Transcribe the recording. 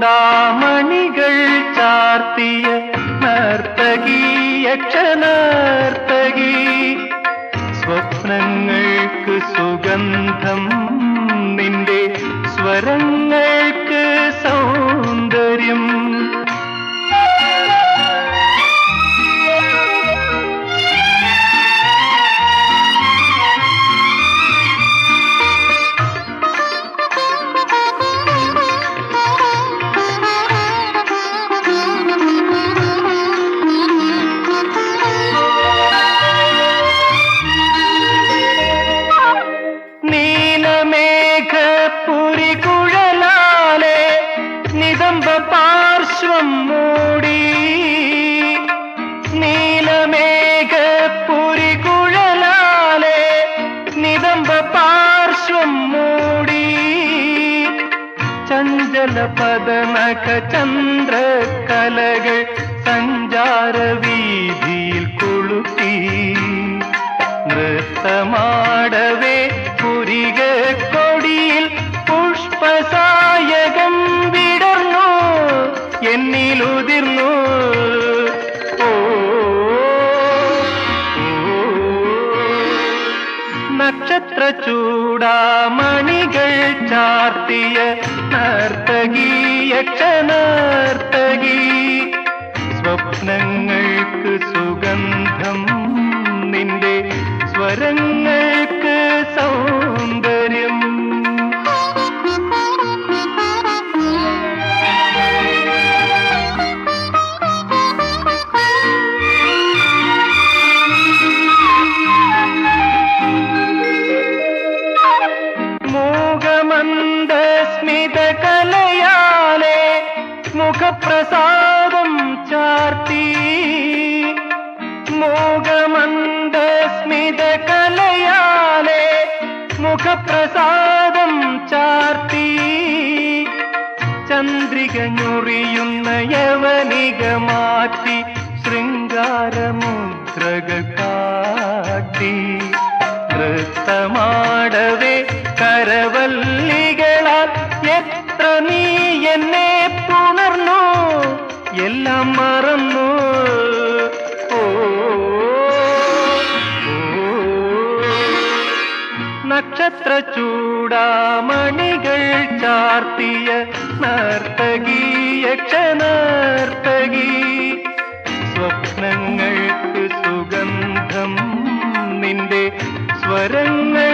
ചൂടാമണികൾ ചാർത്തിയ നർത്തകി യക്ഷനർത്തകി സ്വപ്നങ്ങൾക്ക് സുഗന്ധം നിന്റെ സ്വരങ്ങൾ പാർശ്വം മൂടി. നീലമേഘപുരികുഴലാലെ നിതംബ പാർശ്വം മൂടി. ചഞ്ചല പദനക ചന്ദ്രകലകൾ സഞ്ചാരവീതിയിൽ എന്നിലുതിർന്നു നക്ഷത്ര ചൂടാ ചൂടാമണികൾ ചാർത്തിയ നർത്തകി യക്ഷനർത്തകി സ്വപ്നങ്ങൾക്ക് സുഗന്ധം നിന്റെ സ്വരങ്ങൾക്ക് മുഖപ്രസാദം ചാർത്തി. മൂകമന്ദ സ്മിത കലയാലെ മുഖപ്രസാദം ചാർത്തി. ചന്ദ്രിക ഞൊറിയുന്ന യവനിക മാറ്റി ശൃംഗാരമുദ്രകൾ കാട്ടി നൃത്തമാടവേ കരവല്ലികളാൽ എത്ര നീ എന്നെ നക്ഷത്ര ചൂടാമണികൾ ചാർത്തിയ നർത്തകി യക്ഷനർത്തകി സ്വപ്നങ്ങൾക്ക് സുഗന്ധം നിന്റെ സ്വരങ്ങൾ